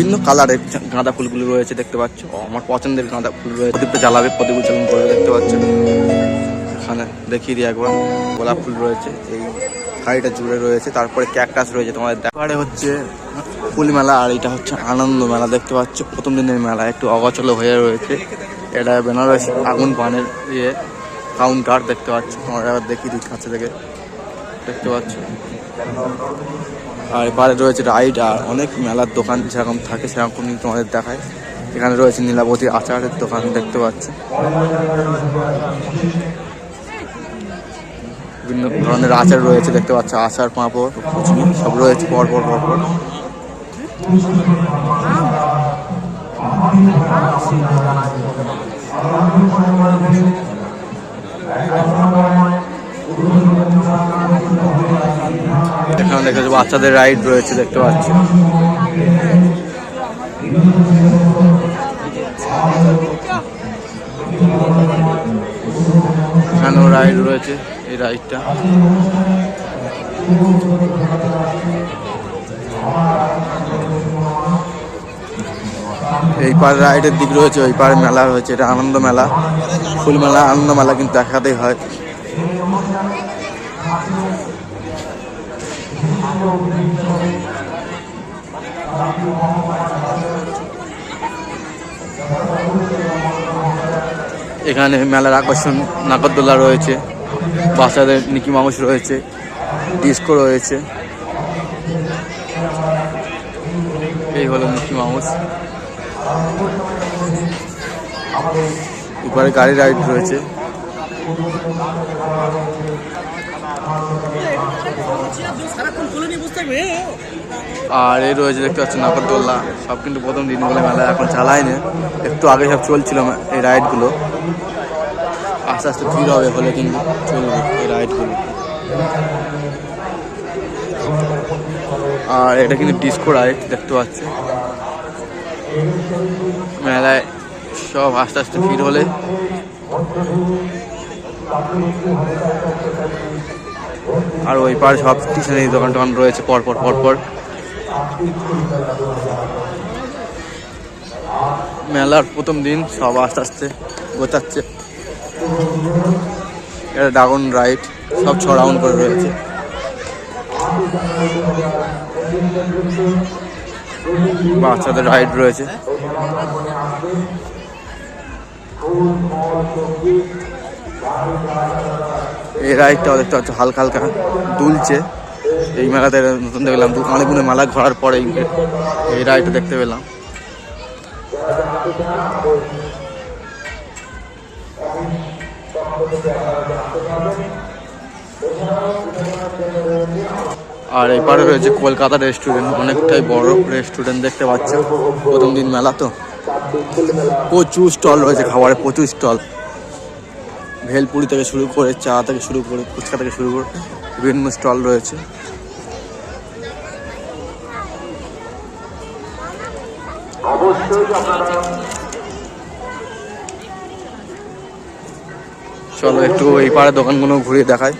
বিভিন্ন কালারের গাঁদা ফুলগুলো রয়েছে, দেখতে পাচ্ছ। আমার পছন্দের গাঁদা ফুল রয়েছে। প্রদীপটা জ্বালাবে, প্রদীপ উচ্চারণ করবে, দেখতে পাচ্ছ। এখানে দেখিয়ে দিই একবার। গোলাপ ফুল রয়েছে, এই গাড়িটা জুড়ে রয়েছে। তারপরে ক্যাকটাস রয়েছে, তোমাদের দেখারে হচ্ছে ফুল মেলা, আর এটা হচ্ছে আনন্দ মেলা, দেখতে পাচ্ছ। প্রথম দিনের মেলা, একটু অগচল হয়ে রয়েছে। এটা বেনারস আগুন পানের ইয়ে কাউন্টার দেখতে পাচ্ছ। তোমার দেখিয়ে দিই কাছে থেকে। দেখতে পাচ্ছ। আর এপারে রয়েছে রাইড, আর অনেক মেলার দোকান যেরকম থাকে সেরকম তোমাদের দেখায়। এখানে রয়েছে নীলাবতী আচারের দোকান দেখতে পাচ্ছ। বিভিন্ন ধরনের আচার রয়েছে দেখতে পাচ্ছ। আচার, পাঁপড়, কুচমি, সব রয়েছে পর পর পর পর। বাচ্চাদের রাইড রয়েছে, দেখতে পাচ্ছি। এখানেও রাইড রয়েছে এই রাইডটা এই পার রাইডের দিক রয়েছে, ওই পারে মেলা রয়েছে, এটা আনন্দ মেলা। ফুল মেলা, আনন্দ মেলা কিন্তু একসাথেই হয়। এখানে মেলার আকর্ষণ, নাগরদোলা রয়েছে, বাচ্চাদের নিকি মাউস রয়েছে ডিস্কো রয়েছে। এই হলো নিকি মাউস উপরে গাড়ি রাইড রয়েছে। আর এই রয়েছে দেখতে পাচ্ছি নাগরদোল্লা সব কিন্তু প্রথম দিন বলে মেলা এখন চালায়নি। একটু আগে সব চলছিল এই রাইডগুলো। আস্তে আস্তে ভিড় হবে হলে কিন্তু চলবে এই রাইডগুলো। আর এটা কিন্তু ডিস্কো রাইড, দেখতে পাচ্ছি মেলায় সব আস্তে আস্তে ভিড় হলে আর ওই পার সব স্টেশনারি দোকান টোকান রয়েছে পরপর পরপর মেলার প্রথম দিন সব আস্তে আস্তে গোছাচ্ছে। এটা ড্রাগন রাইড সব ছ রাউন্ড করে রয়েছে। বাচ্চাদের রাইড রয়েছে। এই রাইডটা দেখতে পাচ্ছ হালকা হালকা দুলছে। এই মেলাতে নতুন দেখলাম অনেকগুলো মেলা ঘোরার পরে এই- এই রাইডটা দেখতে পেলাম। আর এপারে রয়েছে কলকাতা রেস্টুরেন্ট, অনেকটাই বড় রেস্টুরেন্ট দেখতে পাচ্ছ প্রথম দিন মেলা তো। প্রচুর স্টল রয়েছে খাবারের প্রচুর স্টল। ভেলপুরি থেকে শুরু করে চা থেকে শুরু করে ফুচকা থেকে শুরু করে বিভিন্ন স্টল রয়েছে। চলো একটু এই পাড়ে দোকানগুলো ঘুরিয়ে দেখায়